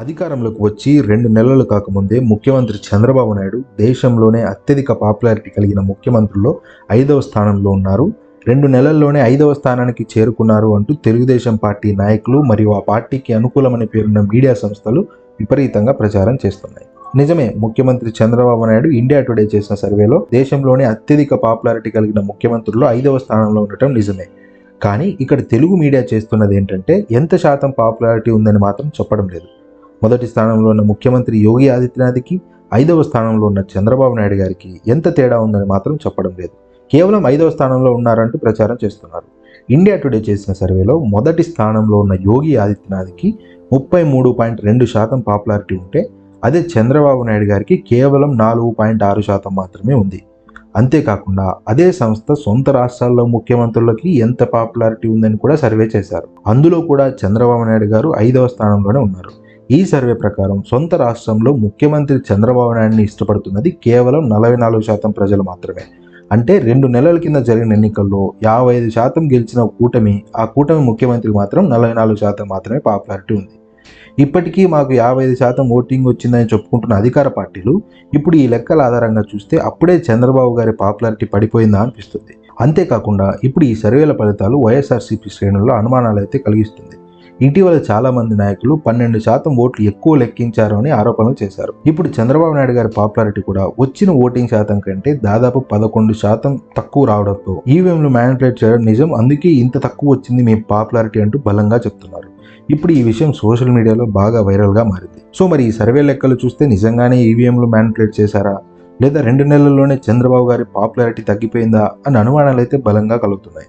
అధికారంలోకి వచ్చి రెండు నెలలు కాకముందే ముఖ్యమంత్రి చంద్రబాబు నాయుడు దేశంలోనే అత్యధిక పాపులారిటీ కలిగిన ముఖ్యమంత్రుల్లో ఐదవ స్థానంలో ఉన్నారు. రెండు నెలల్లోనే ఐదవ స్థానానికి చేరుకున్నారు అంటూ తెలుగుదేశం పార్టీ నాయకులు మరియు ఆ పార్టీకి అనుకూలమని పేరున్న మీడియా సంస్థలు విపరీతంగా ప్రచారం చేస్తున్నాయి. నిజమే ముఖ్యమంత్రి చంద్రబాబు నాయుడు ఇండియా టుడే చేసిన సర్వేలో దేశంలోనే అత్యధిక పాపులారిటీ కలిగిన ముఖ్యమంత్రుల్లో ఐదవ స్థానంలో ఉండటం నిజమే. కానీ ఇక్కడ తెలుగు మీడియా చేస్తున్నది ఏంటంటే ఎంత శాతం పాపులారిటీ ఉందని మాత్రం చెప్పడం లేదు. మొదటి స్థానంలో ఉన్న ముఖ్యమంత్రి యోగి ఆదిత్యనాథ్కి ఐదవ స్థానంలో ఉన్న చంద్రబాబు నాయుడు గారికి ఎంత తేడా ఉందని మాత్రం చెప్పడం లేదు. కేవలం ఐదవ స్థానంలో ఉన్నారంటూ ప్రచారం చేస్తున్నారు. ఇండియా టుడే చేసిన సర్వేలో మొదటి స్థానంలో ఉన్న యోగి ఆదిత్యనాథ్కి ముప్పై మూడు పాయింట్ రెండు శాతం పాపులారిటీ ఉంటే అదే చంద్రబాబు నాయుడు గారికి కేవలం నాలుగు పాయింట్ ఆరు శాతం మాత్రమే ఉంది. అంతేకాకుండా అదే సంస్థ సొంత రాష్ట్రాల్లో ముఖ్యమంత్రులకి ఎంత పాపులారిటీ ఉందని కూడా సర్వే చేశారు. అందులో కూడా చంద్రబాబు నాయుడు గారు ఐదవ స్థానంలోనే ఉన్నారు. ఈ సర్వే ప్రకారం సొంత రాష్ట్రంలో ముఖ్యమంత్రి చంద్రబాబు నాయుడిని ఇష్టపడుతున్నది కేవలం నలభై నాలుగు శాతం ప్రజలు మాత్రమే. అంటే రెండు నెలల కింద జరిగిన ఎన్నికల్లో యాభై ఐదు శాతం గెలిచిన కూటమి ఆ కూటమి ముఖ్యమంత్రి మాత్రం నలభై నాలుగు శాతం మాత్రమే పాపులారిటీ ఉంది. ఇప్పటికీ మాకు యాభై ఐదు శాతం ఓటింగ్ వచ్చిందని చెప్పుకుంటున్న అధికార పార్టీలు ఇప్పుడు ఈ లెక్కల ఆధారంగా చూస్తే అప్పుడే చంద్రబాబు గారి పాపులారిటీ పడిపోయిందా అనిపిస్తుంది. అంతేకాకుండా ఇప్పుడు ఈ సర్వేల ఫలితాలు వైఎస్ఆర్సీపీ శ్రేణుల్లో అనుమానాలు అయితే కలిగిస్తుంది. ఇటీవల చాలా మంది నాయకులు పన్నెండు శాతం ఓట్లు ఎక్కువ లెక్కించారు అని ఆరోపణలు చేశారు. ఇప్పుడు చంద్రబాబు నాయుడు గారి పాపులారిటీ కూడా వచ్చిన ఓటింగ్ శాతం కంటే దాదాపు పదకొండు శాతం తక్కువ రావడంతో ఈవీఎంలు మ్యానిపులేట్ చేయడం నిజం అందుకే ఇంత తక్కువ వచ్చింది మీ పాపులారిటీ అంటూ బలంగా చెప్తున్నారు. ఇప్పుడు ఈ విషయం సోషల్ మీడియాలో బాగా వైరల్గా మారింది. సో మరి ఈ సర్వే లెక్కలు చూస్తే నిజంగానే ఈవీఎంలు మ్యానిపులేట్ చేశారా? లేదా రెండు నెలల్లోనే చంద్రబాబు గారి పాపులారిటీ తగ్గిపోయిందా? అని అనుమానాలు అయితే బలంగా కలుగుతున్నాయి.